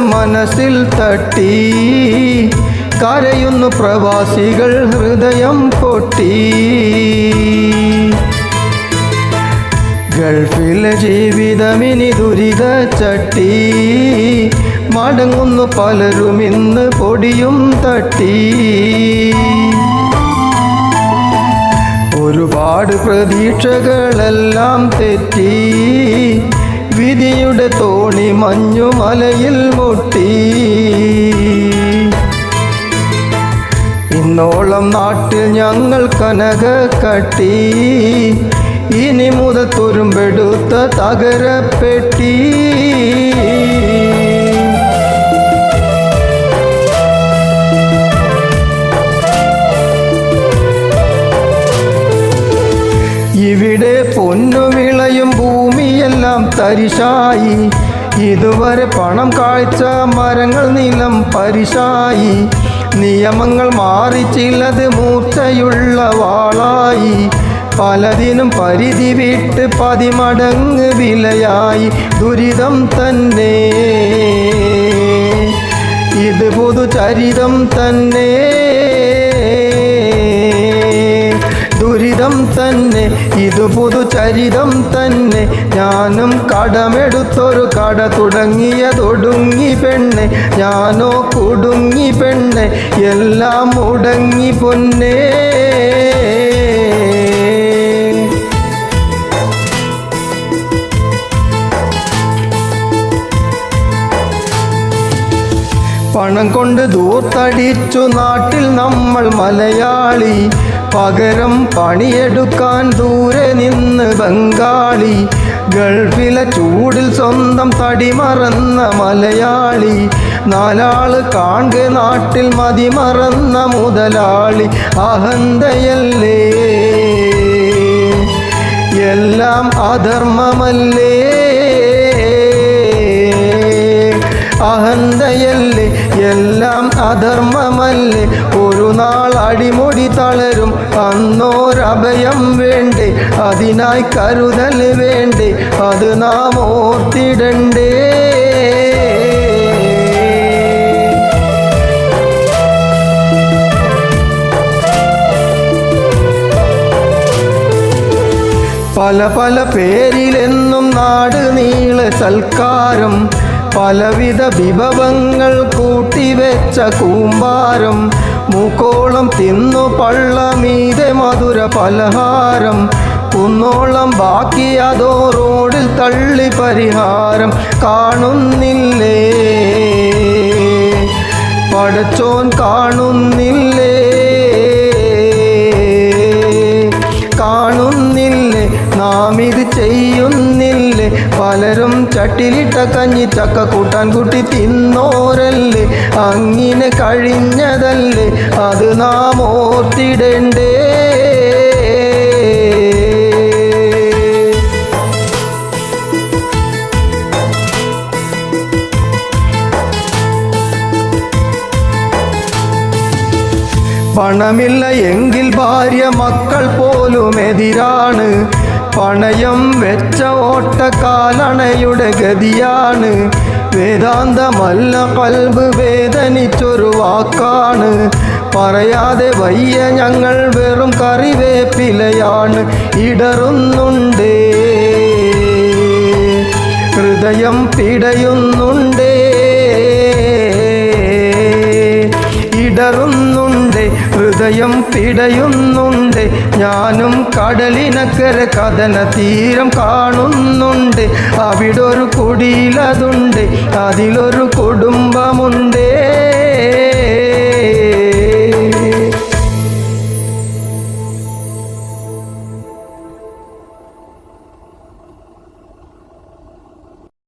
മനസ്സിൽ തട്ടി. കരയുന്നു പ്രവാസികൾ ഹൃദയം പൊട്ടി. ഗൾഫിലെ ജീവിതമിനി ദുരിത ചട്ടി. മടങ്ങുന്നു പലരും ഇന്ന് പൊടിയും തട്ടി. ഒരുപാട് പ്രതീക്ഷകളെല്ലാം തെറ്റി. വിധിയുടെ തോണി മഞ്ഞുമലയിൽ മുട്ടി. ഇന്നോളം നാട്ടിൽ ഞങ്ങൾ കനക കട്ടി. ഇനി മുതൽ തുരുമ്പെടുത്ത തകരപ്പെട്ടി. ഭൂമിയെല്ലാം തരിശായി. ഇതുവരെ പണം കാഴ്ച മരങ്ങൾ നിലം പരിശായി. നിയമങ്ങൾ മാറി ചിലത് മൂർച്ചയുള്ള വാളായി. പലതിനും പരിധി വിട്ട് പതിമടങ്ങ് വിലയായി. ദുരിതം തന്നെ. ഇത് പുതുചരിതം തന്നെ. തന്നെ. ഇത് പുതുചരിതം തന്നെ. ഞാനും കടമെടുത്തൊരു കട തുടങ്ങിയതൊടുങ്ങി പെണ്ണെ. ഞാനോ കുടുങ്ങി പെണ്ണെ. എല്ലാം മുടങ്ങി പൊന്നേ. പണം കൊണ്ട് ദൂർത്തടിച്ചു നാട്ടിൽ നമ്മൾ മലയാളി. പകരം പണിയെടുക്കാൻ ദൂരെ നിന്ന് ബംഗാളി. ഗൾഫിലെ ചൂടിൽ സ്വന്തം തടി മറന്ന മലയാളി. നാലാൾ കാണുക നാട്ടിൽ മതി മറന്ന മുതലാളി. അഹന്തയല്ലേ? എല്ലാം അധർമ്മമല്ലേ? അഹന്തയല്ലേ? എല്ലാം അധർമ്മമല്ലേ? ഒരു നാൾ അടിമുടി തളരും അന്നോരഭയം വേണ്ടേ? അതിനായി കരുതൽ വേണ്ടേ? അത് നാം ഓർത്തിടണ്ടേ? പല പല പേരിലെന്നും നാട് നീള സൽക്കാരം. പലവിധ വിഭവങ്ങൾ കൂട്ടിവെച്ച കൂമ്പാരം. മൂക്കോളം തിന്നു പള്ളമീതെ മധുര പലഹാരം. കുന്നോളം ബാക്കി അതോ റോഡിൽ തള്ളി പരിഹാരം. കാണുന്നില്ലേ? പടച്ചോൻ കാണുന്നില്ലേ? കാണുന്നില്ലേ? നാം ഇത് ചെയ്യുന്നില്ലേ പലരും ചട്ടിലിട്ട കഞ്ഞി ചക്ക കൂട്ടാൻ കുട്ടി തിന്നോരല്ലേ? അങ്ങിനെ കഴിഞ്ഞതല്ലേ? അത് നാം ഓർത്തിടണ്ടേ. പണമില്ല എങ്കിൽ ഭാര്യ മക്കൾ പോലും എതിരാണ്. പണയം വെച്ച ഓട്ടക്കാലണയുടെ ഗതിയാണ്. വേദാന്തമല്ല കൽബ് വേദനിച്ചൊരു വാക്കാണ്. പറയാതെ വയ്യ ഞങ്ങൾ വെറും കറിവേപ്പിലയാണ്. ഇടറുന്നുണ്ടേ. ഹൃദയം പിടയുന്നുണ്ടേ ഹൃദയം പിടയുന്നുണ്ട്. ഞാനും കടലിനക്കര കഥന തീരം കാണുന്നുണ്ട്. അവിടൊരു കുടിയിലതുണ്ട്. അതിലൊരു കുടുംബമുണ്ടേ.